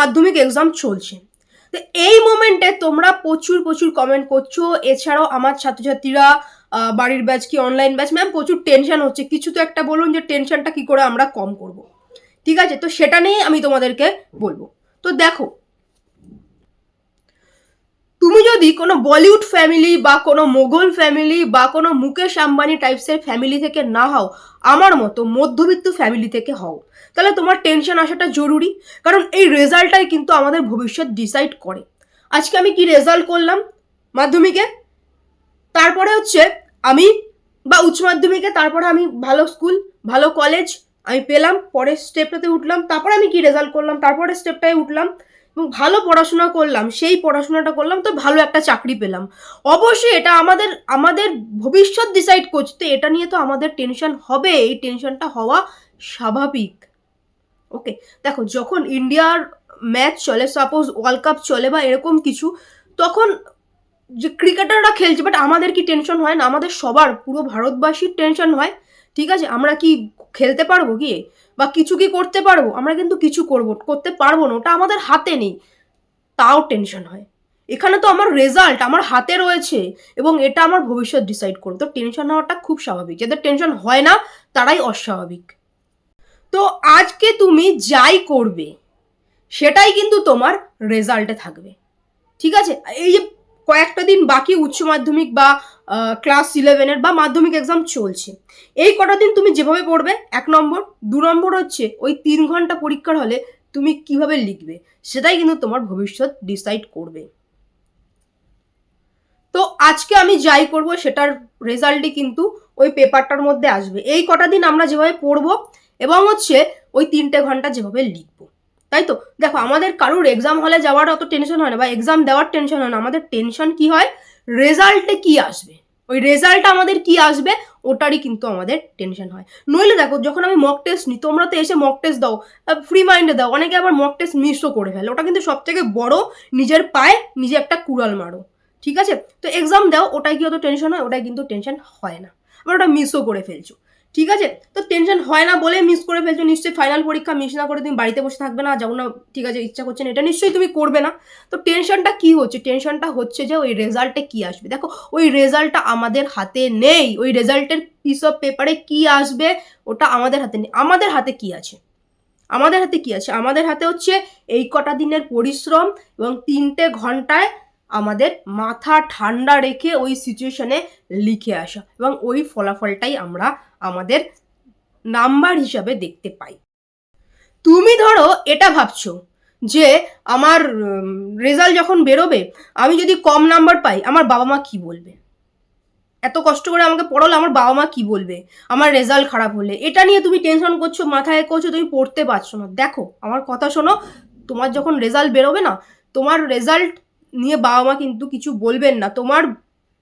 মাধ্যমিক এক্সাম চলছে। তো এই মোমেন্টে তোমরা প্রচুর প্রচুর কমেন্ট করছ। এছাড়াও আমার ছাত্রছাত্রীরা বাড়ির ব্যাচ কি অনলাইন ব্যাচ ম্যাম প্রচুর টেনশন হচ্ছে। কিছু তো একটা বলুন যে টেনশনটা কি করে আমরা কম করব। ঠিক আছে? তো সেটা নিয়েই আমি তোমাদেরকে বলব। তো দেখো, তুমি যদি কোনো বলিউড ফ্যামিলি বা কোনো মোগল ফ্যামিলি বা কোনো মুকেশ আম্বানি টাইপসের ফ্যামিলি থেকে না হও, আমার মতো মধ্যবিত্ত ফ্যামিলি থেকে হও তাহলে তোমার টেনশন আসাটা জরুরি। কারণ এই রেজাল্টটাই কিন্তু আমাদের ভবিষ্যৎ ডিসাইড করে। আজকে আমি কি রেজাল্ট করলাম? মাধ্যমিকে? তারপরে হচ্ছে আমি বা উচ্চ মাধ্যমিকে, তারপরে আমি ভালো স্কুল ভালো কলেজ আমি পেলাম, পরের স্টেপটাতে উঠলাম, তারপরে আমি কি রেজাল্ট করলাম? তারপরে স্টেপটায় উঠলাম, এবং ভালো পড়াশোনা করলাম, সেই পড়াশোনাটা করলাম, তো ভালো একটা চাকরি পেলাম। অবশ্যই এটা আমাদের আমাদের ভবিষ্যৎ ডিসাইড করছে, তো এটা নিয়ে তো আমাদের টেনশন হবে, এই টেনশনটা হওয়া স্বাভাবিক। ওকে দেখো যখন ইন্ডিয়ার ম্যাচ চলে সাপোজ ওয়ার্ল্ড কাপ চলে বা এরকম কিছু, তখন যে ক্রিকেটাররা খেলছে বাট আমাদের কি টেনশন হয় না? আমাদের সবার, পুরো ভারতবাসীর টেনশন হয়। ঠিক আছে, আমরা কি খেলতে পারব গিয়ে? বা কিছু কি করতে পারব? আমরা কিন্তু কিছু করব, করতে পারব না, ওটা আমাদের হাতে নেই। তাও টেনশন হয়। এখানে তো আমার রেজাল্ট আমার হাতে রয়েছে এবং এটা আমার ভবিষ্যৎ ডিসাইড করবে। তো টেনশন হওয়াটা খুব স্বাভাবিক। যাদের টেনশন হয় না, তারাই অস্বাভাবিক। তো আজকে তুমি যাই করবে, সেটাই কিন্তু তোমার রেজাল্টে থাকবে। ঠিক আছে? এই যে কয়েকটা দিন বাকি উচ্চ মাধ্যমিক বা ক্লাস ইলেভেনের বা মাধ্যমিক এক্সাম চলছে। এই কটা দিন তুমি যেভাবে পড়বে, এক নম্বর। দু নম্বর হচ্ছে, ওই তিন ঘণ্টা পরীক্ষার হলে তুমি কীভাবে লিখবে, সেটাই কিন্তু তোমার ভবিষ্যৎ ডিসাইড করবে। তো আজকে আমি যাই করব, সেটার রেজাল্টই কিন্তু ওই পেপারটার মধ্যে আসবে। এই কটা দিন আমরা যেভাবে পড়ব এবং হচ্ছে ওই তিনটে ঘণ্টা যেভাবে লিখব। তাই তো? দেখো, আমাদের কারোর এক্সাম হলে যাওয়ার অত টেনশন হয় না বা এক্সাম দেওয়ার টেনশন হয় না। আমাদের টেনশন কি হয়? রেজাল্টে কি আসবে? ওই রেজাল্ট আমাদের কি আসবে? ওটারই কিন্তু আমাদের টেনশন হয়। নইলে দেখো, যখন আমি মক টেস্ট নিই, তোমরা তো এসে মক টেস্ট দাও ফ্রি মাইন্ডে দাও। অনেকে আবার মক টেস্ট মিসও করে ফেলে। ওটা কিন্তু সব থেকে বড় নিজের পায়ে নিজে একটা কুড়াল মারো। ঠিক আছে? তো এক্সাম দাও, ওটাই কি অত টেনশন হয়? ওটাই কিন্তু টেনশন হয় না। আবার ওটা মিসও করে ফেলছো। ঠিক আছে? তো টেনশন হয় না বলে মিস করে ফেলছো। নিশ্চয়ই ফাইনাল পরীক্ষা মিস না করে তুমি বাড়িতে বসে থাকবে না। যাব না, ঠিক আছে, ইচ্ছা করছে না। এটা নিশ্চয়ই তুমি করবে না। তো টেনশনটা কি হচ্ছে? টেনশনটা হচ্ছে যে ওই রেজাল্টে কি আসবে? দেখো, ওই রেজাল্টটা আমাদের হাতে নেই। ওই রেজাল্টের পিস অফ পেপারে কি আসবে? ওটা আমাদের হাতে নেই। আমাদের হাতে কি আছে? আমাদের হাতে কি আছে? আমাদের হাতে হচ্ছে এই কটা দিনের পরিশ্রম এবং তিনটে ঘন্টায় আমাদের মাথা ঠান্ডা রেখে ওই সিচুয়েশনে লিখে আসা এবং ওই ফলাফলটাই আমরা আমাদের নাম্বার হিসাবে দেখতে পাই। তুমি ধরো এটা ভাবছ যে আমার রেজাল্ট যখন বেরোবে, আমি যদি কম নাম্বার পাই, আমার বাবা মা কি বলবে? এত কষ্ট করে আমাকে পড়ালো আমার বাবা মা কি বলবে? আমার রেজাল্ট খারাপ হলে। এটা নিয়ে তুমি টেনশন করছ, মাথায় করছ, তুমি পড়তে পারছ না। দেখো, আমার কথা শোনো, তোমার যখন রেজাল্ট বেরোবে না, তোমার রেজাল্ট নিয়ে বাবা মা কিন্তু কিছু বলবেন না। তোমার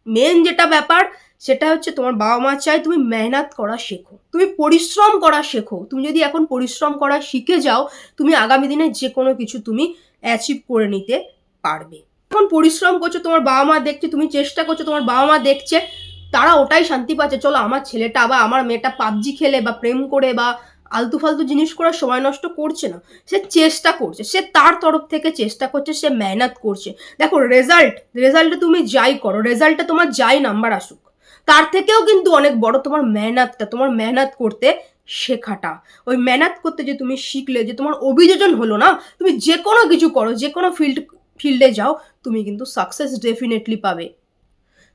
মেন যেটা ব্যাপার, সেটা হচ্ছে তোমার বাবা মা চায় তুমি মেহনত করা শেখো। তুমি পরিশ্রম করা শেখো। তুমি যদি এখন পরিশ্রম করা শিখে যাও, তুমি আগামী দিনে যে কোনো কিছু তুমি অ্যাচিভ করে নিতে পারবে। এখন পরিশ্রম করছ, তোমার বাবা মা দেখছে, তুমি চেষ্টা করছ, তোমার বাবা মা দেখছে, তারা ওটাই শান্তি পাচ্ছে। চলো, আমার ছেলেটা বা আমার মেয়েটা পাবজি খেলে বা প্রেম করে বা আলতু ফালতু জিনিস করে সময় নষ্ট করছে না। সে চেষ্টা করছে, সে তার তরফ থেকে চেষ্টা করছে, সে মেহনত করছে। দেখো রেজাল্ট রেজাল্টে তুমি যাই করো রেজাল্টে তোমার যাই নাম্বার আসুক, তার থেকেও কিন্তু অনেক বড় তোমার মেহনতটা, তোমার মেহনত করতে শেখাটা। ওই মেহনত করতে যে তুমি শিখলে, যে তোমার অভিযোজন হলো না, তুমি যে কোনো কিছু করো যে কোনো ফিল্ড ফিল্ডে যাও, তুমি কিন্তু সাকসেস ডেফিনেটলি পাবে।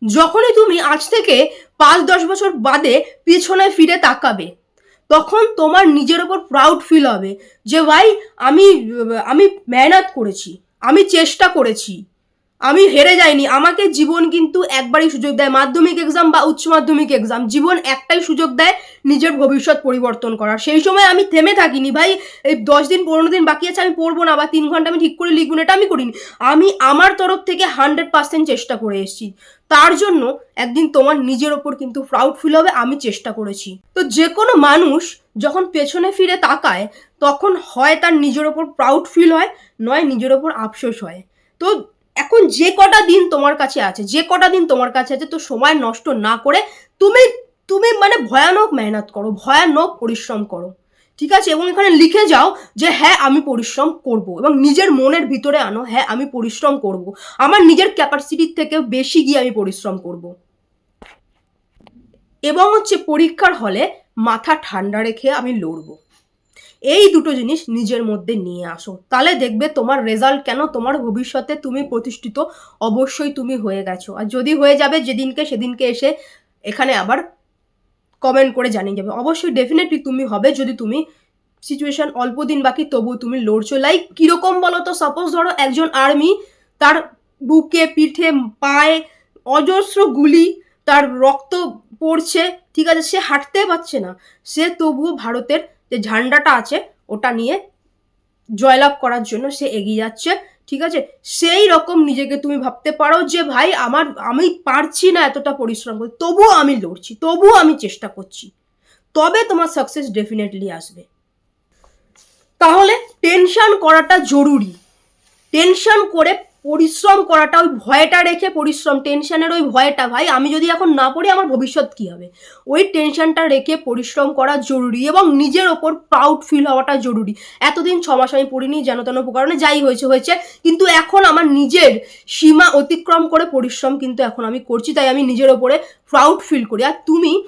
যখনই তুমি আজ থেকে পাঁচ দশ বছর বাদে পিছনে ফিরে তাকাবে তখন তোমার নিজের ওপর প্রাউড ফিল হবে যে ভাই আমি আমি মেহনত করেছি, আমি চেষ্টা করেছি। আমি হেরে যাইনি। আমাকে জীবন কিন্তু একবারই সুযোগ দেয়। মাধ্যমিক এক্সাম বা উচ্চ মাধ্যমিক এক্সাম জীবন একটাই সুযোগ দেয় নিজের ভবিষ্যৎ পরিবর্তন করার। সেই সময় আমি থেমে থাকিনি, ভাই। এই দশ দিন, পনেরো দিন বাকি আছে, আমি পড়ব না বা তিন ঘণ্টা আমি ঠিক করে লিখব না, এটা আমি করিনি। আমি আমার তরফ থেকে হান্ড্রেড পার্সেন্ট চেষ্টা করে এসেছি। তার জন্য একদিন তোমার নিজের ওপর কিন্তু প্রাউড ফিল হবে, আমি চেষ্টা করেছি। তো যে কোনো মানুষ যখন পেছনে ফিরে তাকায়, তখন হয় তার নিজের ওপর প্রাউড ফিল হয়, নয় নিজের ওপর আফসোস হয়। তো এখন যে কটা দিন তোমার কাছে আছে, যে কটা দিন তোমার কাছে আছে, তো সময় নষ্ট না করে তুমি তুমি মানে ভয়ানক মেহনত করো, ভয়ানক পরিশ্রম করো। ঠিক আছে? এবং এখানে লিখে যাও যে হ্যাঁ আমি পরিশ্রম করব এবং নিজের মনের ভিতরে আনো হ্যাঁ আমি পরিশ্রম করব। আমার নিজের ক্যাপাসিটির থেকে বেশি গিয়ে আমি পরিশ্রম করব। এবং হচ্ছে পরীক্ষার হলে মাথা ঠান্ডা রেখে আমি লড়বো। এই দুটো জিনিস নিজের মধ্যে নিয়ে আসো। তাহলে দেখবে তোমার রেজাল্ট কেন তোমার ভবিষ্যতে তুমি প্রতিষ্ঠিত অবশ্যই তুমি হয়ে গেছো। আর যদি হয়ে যাবে যেদিনকে সেদিনকে এসে এখানে আবার কমেন্ট করে জানিয়ে যাবে। অবশ্যই ডেফিনেটলি তুমি হবে যদি তুমি সিচুয়েশান অল্প দিন বাকি তবু তুমি লড়ছো। লাইক কীরকম বলো তো সাপোজ ধরো একজন আর্মি তার বুকে, পিঠে, পায়ে অজস্র গুলি, তার রক্ত পড়ছে, ঠিক আছে? সে হাঁটতে পারছে না। সে তবুও ভারতের যে ঝান্ডাটা আছে, ওটা নিয়ে জয়লাভ করার জন্য সে এগিয়ে যাচ্ছে, ঠিক আছে? সেই রকম নিজেকে তুমি ভাবতে পারো যে, ভাই, আমার, আমি পারছি না এতটা পরিশ্রম করতে তবুও আমি লড়ছি, তবুও আমি চেষ্টা করছি। তবে তোমার সাকসেস ডেফিনেটলি আসবে। তাহলে টেনশন করাটা জরুরি। টেনশন করে পরিশ্রম করাটা, ওই ভয়টা রেখে পরিশ্রম টেনশনের ওই ভয়টা, ভাই, আমি যদি এখন না পড়ি, আমার ভবিষ্যৎ কী হবে? ওই টেনশনটা রেখে পরিশ্রম করা জরুরি এবং নিজের ওপর প্রাউড ফিল হওয়াটা জরুরি। এতদিন ছ মাস আমি পড়িনি, যেন তেন কারণে যাই হয়েছে হয়েছে। কিন্তু এখন আমার নিজের সীমা অতিক্রম করে পরিশ্রম কিন্তু এখন আমি করছি, তাই আমি নিজের ওপরে প্রাউড ফিল করি। আর তুমি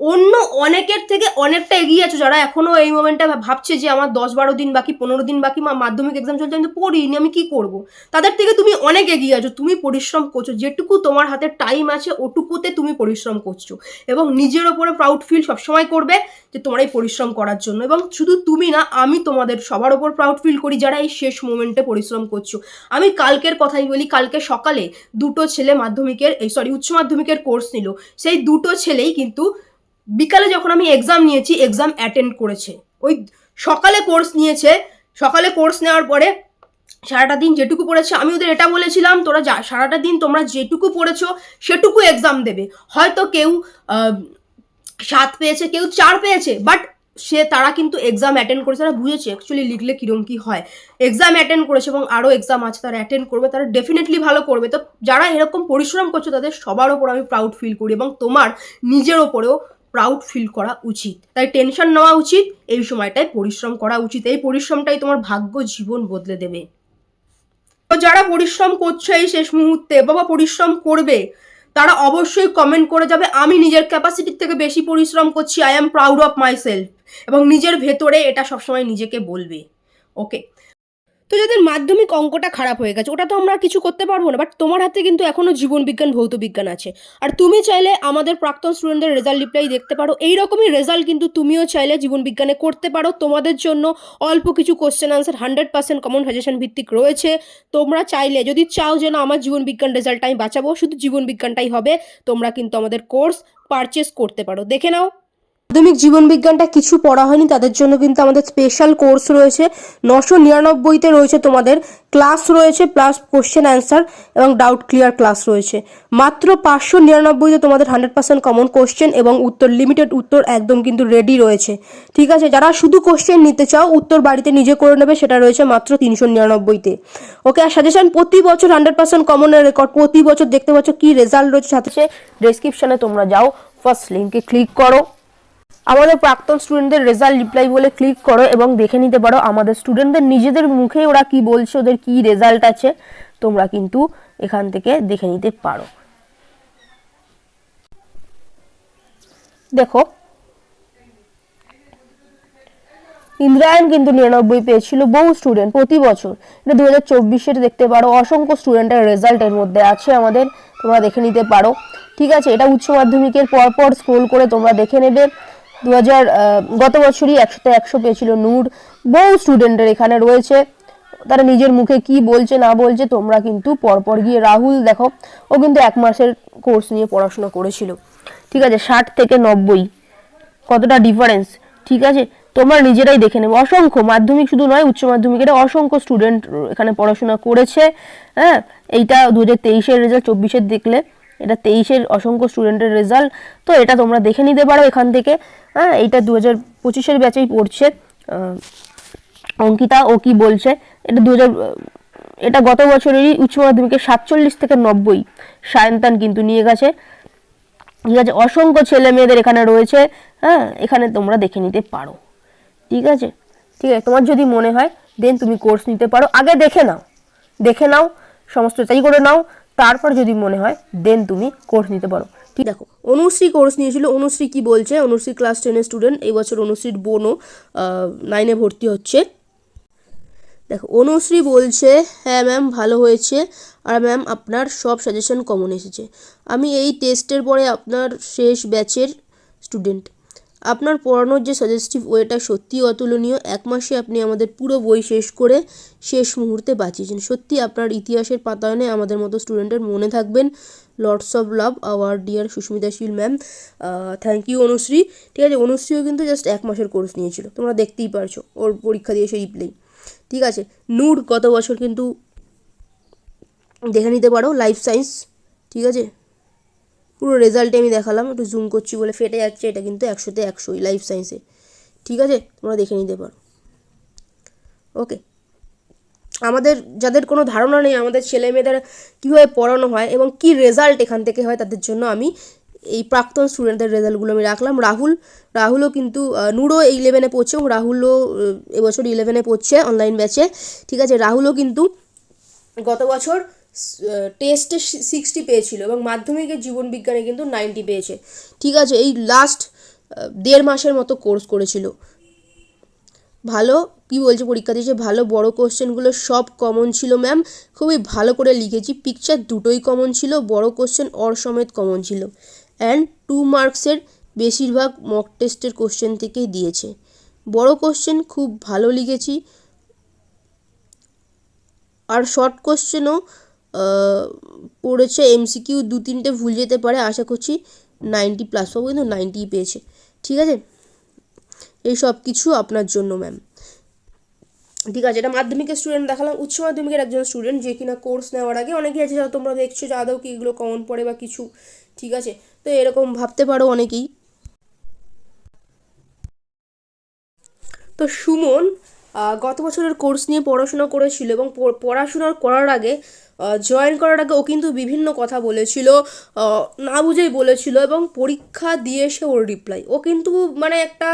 অন্য অনেকের থেকে অনেকটা এগিয়ে আছো। যারা এখনও এই মোমেন্টে ভাবছে যে আমার দশ বারো দিন বাকি, পনেরো দিন বাকি, মা- মাধ্যমিক এক্সাম চলছে, আমি তো পড়িনি আমি কি করব? তাদের থেকে তুমি অনেক এগিয়ে আছো। তুমি পরিশ্রম করছ। যেটুকু তোমার হাতে টাইম আছে, ওটুকুতে তুমি পরিশ্রম করছ। এবং নিজের ওপরে প্রাউড ফিল সবসময় করবে যে তোমার এই পরিশ্রম করার জন্য। এবং শুধু তুমি না, আমি তোমাদের সবার ওপর প্রাউড ফিল করি যারা এই শেষ মোমেন্টে পরিশ্রম করছ। আমি কালকের কথাই বলি, কালকে সকালে দুটো ছেলে মাধ্যমিকের, এই সরি উচ্চ মাধ্যমিকের কোর্স নিল। সেই দুটো ছেলেই কিন্তু বিকালে যখন আমি এক্সাম নিয়েছি এক্সাম অ্যাটেন্ড করেছে। ওই সকালে কোর্স নিয়েছে, সকালে কোর্স নেওয়ার পরে সারাটা দিন যেটুকু পড়েছে, আমি ওদের এটা বলেছিলাম, তোরা যা, সারাটা দিন তোমরা যেটুকু পড়েছো, সেটুকু এক্সাম দেবে। হয়তো কেউ সাত পেয়েছে, কেউ চার পেয়েছে বাট সে, তারা কিন্তু এক্সাম অ্যাটেন্ড করেছে, তারা বুঝেছে অ্যাকচুয়ালি লিখলে কীরকম কী হয়। এক্সাম অ্যাটেন্ড করেছে এবং আরও এক্সাম আছে, তারা অ্যাটেন্ড করবে, তারা ডেফিনেটলি ভালো করবে। তো যারা এরকম পরিশ্রম করছ, তাদের সবার ওপর আমি প্রাউড ফিল করি এবং তোমার নিজের ওপরেও প্রাউড ফিল করা উচিত। তাই টেনশন নেওয়া উচিত, এই সময়টায় পরিশ্রম করা উচিত। এই পরিশ্রমটাই তোমার ভাগ্য জীবন বদলে দেবে। তো যারা পরিশ্রম করছে এই শেষ মুহূর্তে বাবা পরিশ্রম করবে, তারা অবশ্যই কমেন্ট করে যাবে, আমি নিজের ক্যাপাসিটির থেকে বেশি পরিশ্রম করছি I am proud of myself এবং নিজের ভেতরে এটা সবসময় নিজেকে বলবে। ওকে তো যাদের মাধ্যমিক অঙ্কটা খারাপ হয়ে গেছে, ওটা তো আমরা কিছু করতে পারব না বাট তোমার হাতে কিন্তু এখনও জীবন বিজ্ঞান, ভৌত বিজ্ঞান আছে। আর তুমি চাইলে আমাদের প্রাক্তন স্টুডেন্টদের রেজাল্ট রিপ্লাই দেখতে পারো এই রকমই রেজাল্ট কিন্তু তুমিও চাইলে জীবন বিজ্ঞানে করতে পারো। তোমাদের জন্য অল্প কিছু question answer hundred percent common suggestion ভিত্তিক রয়েছে। তোমরা চাইলে, যদি চাও যেন আমার জীবন বিজ্ঞান রেজাল্ট আমি বাঁচাবো, শুধু জীবন বিজ্ঞানটাই হবে, তোমরা কিন্তু আমাদের কোর্স পারচেস করতে পারো। দেখে নাও। মাধ্যমিক জীবন বিজ্ঞানটা কিছু পড়া হয়নি, তাদের জন্য কিন্তু আমাদের স্পেশাল কোর্স রয়েছে। নশো নিরানব্বইতে রয়েছে তোমাদের ক্লাস রয়েছে প্লাস কোশ্চেন অ্যান্সার এবং ডাউট ক্লিয়ার ক্লাস রয়েছে। মাত্র পাঁচশো নিরানব্বইতে তোমাদের হান্ড্রেড পার্সেন্ট কমন কোশ্চেন এবং উত্তর লিমিটেড উত্তর একদম কিন্তু রেডি রয়েছে। ঠিক আছে, যারা শুধু কোশ্চেন নিতে চাও, উত্তর বাড়িতে নিজে করে নেবে, সেটা রয়েছে মাত্র তিনশো নিরানব্বইতে। ওকে আর সাজেশন প্রতি বছর হান্ড্রেড পার্সেন্ট কমনের রেকর্ড প্রতি বছর দেখতে পাচ্ছ কি রেজাল্ট রয়েছে, সাথে ডেসক্রিপশনে তোমরা যাও। ফার্স্ট লিঙ্কে ক্লিক করো। আমাদের প্রাক্তন স্টুডেন্টদের রেজাল্ট রিপ্লাই বলে ক্লিক করো এবং দেখে নিতে পারো আমাদের স্টুডেন্টদের নিজেদের মুখে ওরা কি বলছে, ওদের কি রেজাল্ট আছে, তোমরা কিন্তু এখান থেকে দেখে নিতে পারো। দেখো, ইন্দ্রায়ণ কিন্তু নিরানব্বই পেয়েছিল, বহু স্টুডেন্ট প্রতি বছর। এটা দু হাজার চব্বিশের দেখতে পারো, অসংখ্য স্টুডেন্টের রেজাল্ট এর মধ্যে আছে আমাদের, তোমরা দেখে নিতে পারো। ঠিক আছে, এটা উচ্চ মাধ্যমিকের পরপর স্ক্রোল করে তোমরা দেখে নেবে। দু হাজার গত বছরই একশোতে একশো পেয়েছিল নূর। বহু স্টুডেন্টের এখানে রয়েছে। তারা নিজের মুখে কি বলছে, না বলছে, তোমরা কিন্তু পরপর গিয়ে রাহুল দেখো। ও কিন্তু এক মাসের কোর্স নিয়ে পড়াশোনা করেছিল। ঠিক আছে, ষাট থেকে নব্বই। কতটা ডিফারেন্স ঠিক আছে, তোমরা নিজেরাই দেখে নেবে। অসংখ্য মাধ্যমিক শুধু নয়, উচ্চ মাধ্যমিকের অসংখ্য স্টুডেন্ট এখানে পড়াশোনা করেছে। হ্যাঁ এইটা দু হাজার তেইশের রেজাল্ট চব্বিশের দেখলে। এটা তেইশের অসংখ্য স্টুডেন্টের রেজাল্ট তো এটা তোমরা দেখে নিতে পারো এখান থেকে। হ্যাঁ এইটা দু হাজার পঁচিশের ব্যাচেই পড়ছে। অঙ্কিতা ও কি বলছে, এটা দু হাজার এটা গত বছরেরই উচ্চ মাধ্যমিকের সাতচল্লিশ থেকে নব্বই সায়ন্তান কিন্তু নিয়ে গেছে। ঠিক আছে, অসংখ্য ছেলে মেয়েদের এখানে রয়েছে। হ্যাঁ এখানে তোমরা দেখে নিতে পারো। ঠিক আছে? ঠিক আছে, তোমার যদি মনে হয় দেন তুমি কোর্স নিতে পারো। আগে দেখে নাও। দেখে নাও, সমস্ত যাচাই করে নাও। তারপর যদি মনে হয় দেন তুমি কোর্স নিতে পারো। ঠিক দেখো, অনুশ্রী কোর্স নিয়েছিল, অনুশ্রী কি বলছে? অনুশ্রী ক্লাস টেনের স্টুডেন্ট এই বছর অনুশ্রীর বোনও নাইনে ভর্তি হচ্ছে। দেখো, অনুশ্রী বলছে হ্যাঁ ম্যাম ভালো হয়েছে। আর ম্যাম আপনার সব সাজেশন কমন এসেছে। আমি এই টেস্টের পরে আপনার শেষ ব্যাচের স্টুডেন্ট আপনার পড়ানোর যে সাজেস্টিভ ওয়েটা সত্যি অতুলনীয়। এক মাসে আপনি আমাদের পুরো বই শেষ করে শেষ মুহূর্তে বাঁচিয়েছেন। সত্যি আপনার ইতিহাসের পাতায়নে আমাদের মতো স্টুডেন্টের মনে থাকবেন। Lords of love our dear Susmita Shil ma'am thank you Anushri. ঠিক আছে, অনুশ্রীও কিন্তু জাস্ট এক মাসের কোর্স নিয়েছিল। তোমরা দেখতেই পারছ ওর পরীক্ষা দিয়ে এসে রিপ্লাই ঠিক আছে, নূর, গত বছর কিন্তু দেখে নিতে পারো লাইফ সায়েন্স ঠিক আছে পুরো রেজাল্টে আমি দেখালাম, একটু জুম করছি বলে ফেটে যাচ্ছে, এটা কিন্তু একশোতে একশোই লাইফ সায়েন্সে ঠিক আছে? তোমরা দেখে নিতে পারো। ওকে আমাদের, যাদের কোনো ধারণা নেই, আমাদের ছেলে মেয়েদের কীভাবে পড়ানো হয় এবং কী রেজাল্ট এখান থেকে হয়, তাদের জন্য আমি এই প্রাক্তন স্টুডেন্টদের রেজাল্টগুলো আমি রাখলাম। রাহুল, রাহুলও কিন্তু নূরও ইলেভেনে পড়ছে এবং রাহুলও এবছর ইলেভেনে পড়ছে অনলাইন ব্যাচে ঠিক আছে? রাহুলও কিন্তু গত বছর টেস্টে সিক্সটি পেয়েছিল এবং মাধ্যমিকের জীবন বিজ্ঞানে কিন্তু নাইনটি পেয়েছে। ঠিক আছে, এই লাস্ট দেড় মাসের মতো কোর্স করেছিল। ভালো, কি বলছে পরীক্ষা দিয়েছে? ভালো, বড় কোশ্চেনগুলো সব কমন ছিল ম্যাম খুবই ভালো করে লিখেছি। পিকচার দুটোই কমন ছিল, বড় কোশ্চেন অর সমেত কমন ছিল। অ্যান্ড টু মার্কসের বেশিরভাগ মক টেস্টের কোশ্চেন থেকেই দিয়েছে। বড় কোশ্চেন খুব ভালো লিখেছি। আর শর্ট কোশ্চেনও পড়েছে এমসিকিউ দু তিনটে ভুল যেতে পারে, আশা করছি নাইনটি প্লাস পাবো, কিন্তু নাইনটি পেয়েছে। ঠিক আছে? এই সব কিছু আপনার জন্য ম্যাম ঠিক আছে, এটা মাধ্যমিকের স্টুডেন্ট দেখালাম, উচ্চ মাধ্যমিকের একজন স্টুডেন্ট যে কিনা কোর্স নেওয়ার আগে অনেকেই আছে যারা তোমরা দেখছ যে আদৌ কি এগুলো কমন পড়ে বা কিছু, ঠিক আছে? তো এরকম ভাবতে পারো অনেকেই। তো সুমন গত বছরের কোর্স নিয়ে পড়াশোনা করেছিল এবং পড়াশোনা করার আগে জয়েন করার আগে ও কিন্তু বিভিন্ন কথা বলেছিল না বুঝেই বলেছিল এবং পরীক্ষা দিয়ে এসে ওর রিপ্লাই ও কিন্তু মানে একটা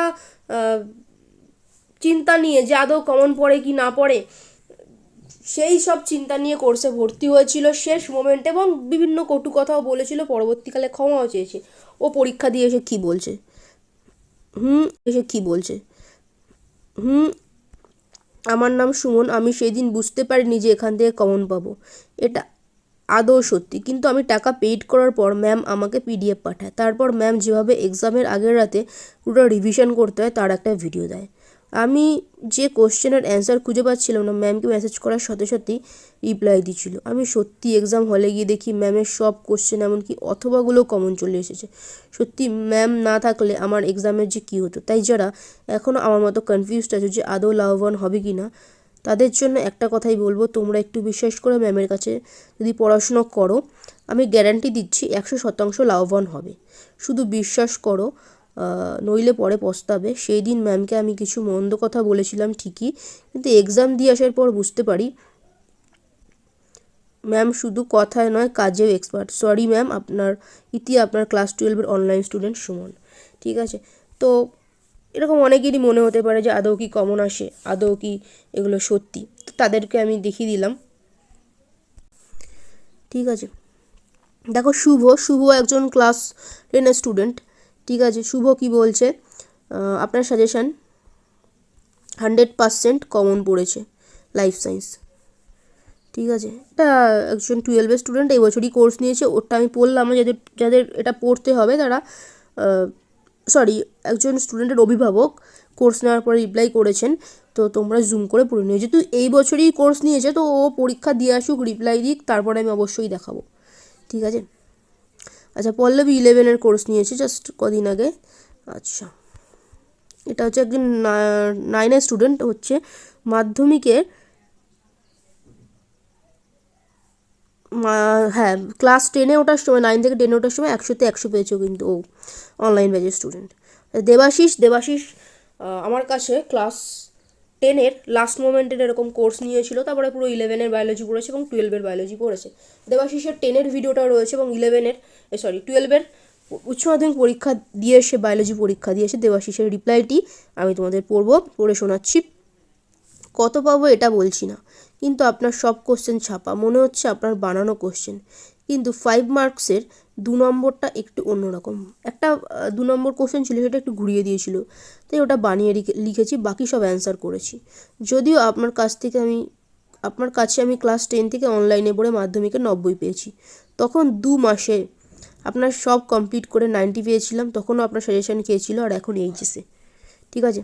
চিন্তা নিয়ে যে আদৌ কমন পড়ে কি না পড়ে, সেই সব চিন্তা নিয়ে কোর্সে ভর্তি হয়েছিল শেষ মোমেন্টে এবং বিভিন্ন কটু কথাও বলেছিল, পরবর্তীকালে ক্ষমাও চেয়েছে। ও পরীক্ষা দিয়ে এসে কী বলছে? হুম, এসে কী বলছে? হুম আমার নাম সুমন, আমি সেই দিন বুঝতে পারিনি যে এখান থেকে কমন পাবো। এটা আদৌ সত্যি? কিন্তু আমি টাকা পেইড করার পর ম্যাম আমাকে পিডিএফ পাঠায়। তারপর ম্যাম যেভাবে এক্সামের আগের রাতে পুরো রিভিশন করতে হয়, তার একটা ভিডিও দেয়। আমি যে কোশ্চেনের অ্যান্সার খুঁজে পাচ্ছিলাম না ম্যামকে মেসেজ করার সাথে সাথেই রিপ্লাই দিচ্ছিল আমি সত্যি এক্সাম হলে গিয়ে দেখি ম্যামের সব কোশ্চেন এমনকি অথবাগুলো কমন চলে এসেছে। সত্যি ম্যাম না থাকলে আমার এক্সামের যে কী হতো? তাই যারা এখনও আমার মতো কনফিউজড আছে যে আদৌ লাভবান হবে কি না তাদের জন্য একটা কথাই বলব, তোমরা একটু বিশ্বাস করে ম্যামের কাছে যদি পড়াশুনো করো, আমি গ্যারান্টি দিচ্ছি একশো শতাংশ লাভবান হবে। শুধু বিশ্বাস করো নইলে পরে পস্তাবে। সেই দিন ম্যামকে আমি কিছু মন্দ কথা বলেছিলাম ঠিকই, কিন্তু এক্সাম দিয়ে আসার পর বুঝতে পারি ম্যাম শুধু কথায় নয়, কাজেও এক্সপার্ট সরি ম্যাম আপনার, ইতি আপনার ক্লাস টুয়েলভের অনলাইন স্টুডেন্ট সুমন। ঠিক আছে? তো এরকম অনেকেরই মনে হতে পারে যে আদৌ কি কমন আসে, আদৌ কি এগুলো সত্যি। তো তাদেরকে আমি দেখিয়ে দিলাম। ঠিক আছে? দেখো শুভ শুভ একজন ক্লাস টেনের স্টুডেন্ট ঠিক আছে, শুভ কি বলছে? আপনার সাজেশান হান্ড্রেড পারসেন্ট কমন পড়েছে লাইফ সায়েন্স ঠিক আছে, এটা একজন টুয়েলভের স্টুডেন্ট এই বছরই কোর্স নিয়েছে ওটা আমি পড়লাম যাদের যাদের এটা পড়তে হবে তারা সরি একজন স্টুডেন্টের অভিভাবক কোর্স নেওয়ার পরে রিপ্লাই করেছেন, তো তোমরা জুম করে পড়ে নিও। যেহেতু এই বছরই কোর্স নিয়েছে, তো ও পরীক্ষা দিয়ে আসুক রিপ্লাই দিক, তারপরে আমি অবশ্যই দেখাবো। ঠিক আছে? আচ্ছা পল্লবী ইলেভেনের কোর্স নিয়েছি জাস্ট কদিন আগে। আচ্ছা। এটা হচ্ছে একজন নাইনের স্টুডেন্ট হচ্ছে মাধ্যমিকের হ্যাঁ ক্লাস টেনে ওঠার সময় নাইন থেকে টেনে ওঠার সময় একশোতে একশো পেয়েছ কিন্তু ও অনলাইন ব্যাচের স্টুডেন্ট দেবাশিস দেবাশিস আমার কাছে ক্লাস টেনের লাস্ট মোমেন্টের এরকম কোর্স নিয়েছিল, তারপরে পুরো ইলেভেনের বায়োলজি পড়েছে এবং টুয়েলভের বায়োলজি পড়েছে। দেবাশিসের টেনের ভিডিওটা রয়েছে এবং ইলেভেনের সরি টুয়েলভের উচ্চ মাধ্যমিক পরীক্ষা দিয়ে এসে বায়োলজি পরীক্ষা দিয়ে এসে দেবাশিসের রিপ্লাইটি আমি তোমাদের পড়ব, পড়ে শোনাচ্ছি। কত পাবো এটা বলছি না, কিন্তু আপনার সব কোশ্চেন ছাপা, মনে হচ্ছে আপনার বানানো কোশ্চেন কিন্তু ফাইভ মার্কসের দু নম্বরটা একটু অন্যরকম। একটা দু নম্বর কোশ্চেন ছিল, সেটা একটু ঘুরিয়ে দিয়েছিল। তাই ওটা বানিয়ে লিখেছি, বাকি সব অ্যান্সার করেছি। যদিও আপনার কাছ থেকে আমি, আপনার কাছে আমি ক্লাস টেন থেকে অনলাইনে পড়ে মাধ্যমিকে নব্বই পেয়েছি। তখন দু মাসে আপনার সব কমপ্লিট করে নাইনটি পেয়েছিলাম, তখনও আপনার সাজেশান খেয়েছিল আর এখন এইচএসে ঠিক আছে?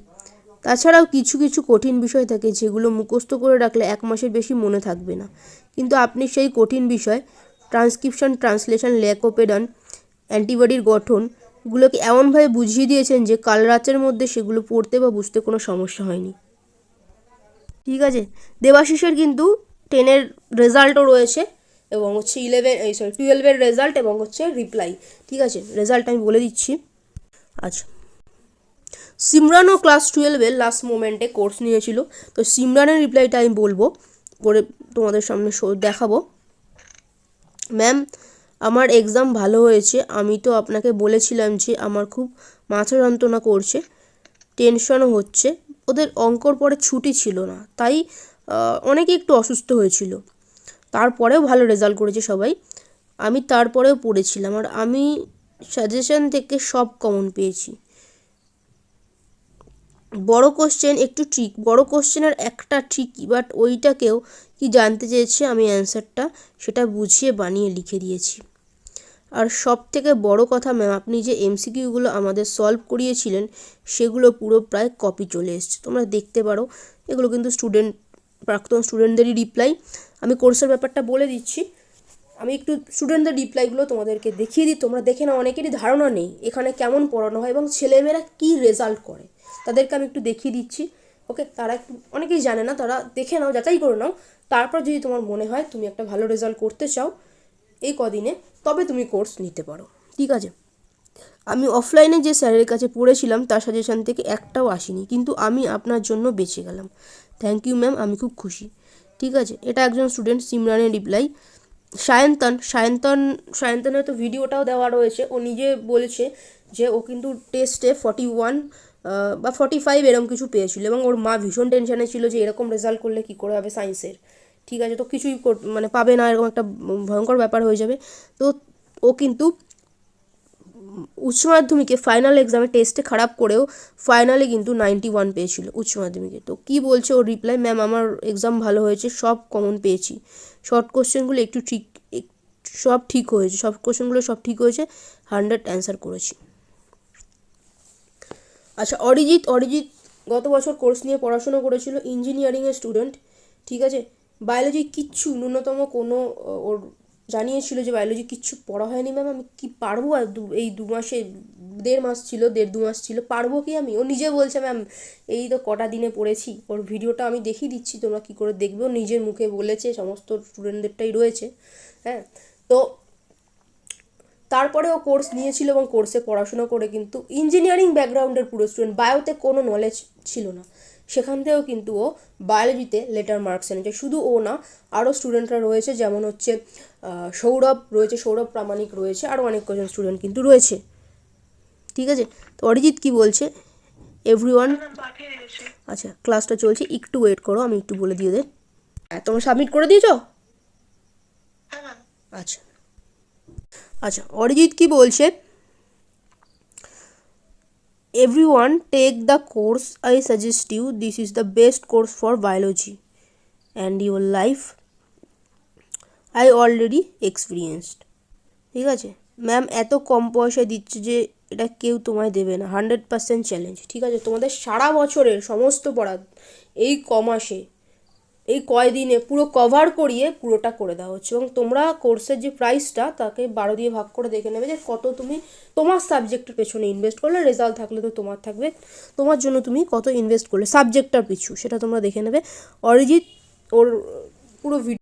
তাছাড়াও কিছু কিছু কঠিন বিষয় থাকে, যেগুলো মুখস্থ করে রাখলে এক মাসের বেশি মনে থাকবে না। কিন্তু আপনি সেই কঠিন বিষয় ট্রান্সক্রিপশন ট্রান্সলেশন ল্যাকোপেডান অ্যান্টিবডির গঠন এগুলোকে এমনভাবে বুঝিয়ে দিয়েছেন যে কাল রাতের মধ্যে সেগুলো পড়তে বা বুঝতে কোনো সমস্যা হয়নি। ঠিক আছে? দেবাশিসের কিন্তু টেনের রেজাল্টও রয়েছে এবং হচ্ছে ইলেভেন এই সরি টুয়েলভের রেজাল্ট এবং হচ্ছে রিপ্লাই ঠিক আছে? রেজাল্ট আমি বলে দিচ্ছি। আচ্ছা। সিমরানও ক্লাস টুয়েলভের লাস্ট মোমেন্টে কোর্স নিয়েছিল। তো সিমরানের রিপ্লাইটা আমি বলব করে তোমাদের সামনে দেখাবো। ম্যাম আমার এক্সাম ভালো হয়েছে। আমি তো আপনাকে বলেছিলাম যে আমার খুব মাথা যন্ত্রণা করছে টেনশনও হচ্ছে। ওদের অঙ্কর পরে ছুটি ছিল না, তাই অনেকে একটু অসুস্থ হয়েছিল। তারপরেও ভালো রেজাল্ট করেছে সবাই। আমি তারপরেও পড়েছিলাম। আর আমি সাজেশন থেকে সব কমন পেয়েছি। বড় কোশ্চেন একটু ঠিক বড় কোশ্চেনের একটা ঠিকই বাট ওইটাকেও কি জানতে চেয়েছে আমি অ্যান্সারটা সেটা বুঝিয়ে বানিয়ে লিখে দিয়েছি। আর সব থেকে বড় কথা ম্যাম আপনি যে এমসিকিউগুলো আমাদের সলভ করিয়েছিলেন, সেগুলো পুরো প্রায় কপি চলে এসছে। তোমরা দেখতে পারো, এগুলো কিন্তু স্টুডেন্ট প্রাক্তন স্টুডেন্টদেরই রিপ্লাই আমি কোর্সের ব্যাপারটা বলে দিচ্ছি। আমি একটু স্টুডেন্টদের রিপ্লাইগুলো তোমাদেরকে দেখিয়ে দিই। তোমরা দেখে না অনেকেরই ধারণা নেই এখানে কেমন পড়ানো হয় এবং ছেলেমেয়েরা কী রেজাল্ট করে। তাদেরকে আমি একটু দেখিয়ে দিচ্ছি। ওকে তারা একটু, অনেকেই জানে না, তারা দেখে নাও, যাচাই করে নাও। তারপর যদি তোমার মনে হয় তুমি একটা ভালো রেজাল্ট করতে চাও এই কদিনে, তবে তুমি কোর্স নিতে পারো। ঠিক আছে? আমি অফলাইনে যে স্যারের কাছে পড়েছিলাম, তার সাজেশান থেকে একটাও আসেনি, কিন্তু আমি আপনার জন্য বেঁচে গেলাম। থ্যাংক ইউ ম্যাম আমি খুব খুশি। ঠিক আছে? এটা একজন স্টুডেন্ট সিমরানের রিপ্লাই সায়ন্তন সায়ন্তন, সায়ন্তনের তো ভিডিওটাও দেওয়া রয়েছে। ও নিজে বলছে যে, ও কিন্তু টেস্টে ফর্টি ওয়ান বা ফর্টি ফাইভ এরকম কিছু পেয়েছিল এবং ওর মা ভীষণ টেনশানে ছিল যে এরকম রেজাল্ট করলে কী করে হবে সায়েন্সের ঠিক আছে, তো কিছুই মানে পাবে না, এরকম একটা ভয়ঙ্কর ব্যাপার হয়ে যাবে। তো ও কিন্তু উচ্চ মাধ্যমিকে ফাইনাল এক্সামে টেস্টে খারাপ করেও ফাইনালে কিন্তু নাইনটি ওয়ান পেয়েছিল উচ্চ মাধ্যমিকে। তো কি বলছে ওর রিপ্লাই ম্যাম আমার এক্সাম ভালো হয়েছে, সব কমন পেয়েছি। শর্ট কোশ্চেনগুলো একটু ঠিক সব ঠিক হয়েছে, সব কোশ্চেনগুলো সব ঠিক হয়েছে হান্ড্রেড অ্যান্সার করেছি। আচ্ছা অরিজিৎ অরিজিৎ গত বছর কোর্স নিয়ে পড়াশোনা করেছিল ইঞ্জিনিয়ারিংয়ের স্টুডেন্ট ঠিক আছে? বায়োলজি কিচ্ছু, ন্যূনতম কোনো ওর জানিয়েছিল যে বায়োলজি কিচ্ছু পড়া হয়নি ম্যাম আমি কি পারব? এই দু মাসে, দেড় মাস ছিল, দেড় দু মাস ছিল, পারব কি আমি? ও নিজে বলছে ম্যাম এই তো কটা দিনে পড়েছি, ওর ভিডিওটা আমি দেখিয়ে দিচ্ছি, তোমরা কী করে দেখবে? ও নিজের মুখে বলেছে, সমস্ত স্টুডেন্টদেরটাই রয়েছে হ্যাঁ? তো তারপরে ও কোর্স নিয়েছিল এবং কোর্সে পড়াশোনা করে কিন্তু ইঞ্জিনিয়ারিং ব্যাকগ্রাউন্ডের পুরো স্টুডেন্ট বায়োতে কোনো নলেজ ছিল না। সেখান থেকেও কিন্তু ও বায়োলজিতে লেটার মার্কস এনেছে। শুধু ও না আরও স্টুডেন্টরা রয়েছে যেমন হচ্ছে সৌরভ রয়েছে সৌরভ প্রামাণিক রয়েছে আরও অনেক কজন স্টুডেন্ট কিন্তু রয়েছে। ঠিক আছে? তো অরিজিৎ কি বলছে? এভরি ওয়ান আচ্ছা ক্লাসটা চলছে একটু ওয়েট করো আমি একটু বলে দিয়ে দে হ্যাঁ তোমরা সাবমিট করে দিয়েছ? আচ্ছা। আচ্ছা অরিজিৎ কি বলছে? Everyone take the course I suggest you this is the best course for biology and your life I already experienced ঠিক আছে? ম্যাম এত কম পয়সা দিচ্ছে যে এটা কেউ তোমায় দেবে না। হান্ড্রেড পার্সেন্ট চ্যালেঞ্জ ঠিক আছে? তোমাদের সারা বছরের সমস্ত পড়া এই ক মাসে এই কয়দিনে পুরো কভার করিয়ে পুরোটা করে দেওয়া হচ্ছে। এবং তোমরা কোর্সের যে প্রাইসটা তাকে বারো দিয়ে ভাগ করে দেখে নেবে যে কত তুমি তোমার সাবজেক্টের পেছনে ইনভেস্ট করলে রেজাল্ট থাকলে তো তোমার থাকবে। তোমার জন্য তুমি কত ইনভেস্ট করলে সাবজেক্টটার পিছু, সেটা তোমরা দেখে নেবে। অরিজিৎ, ওর পুরো ভিডিও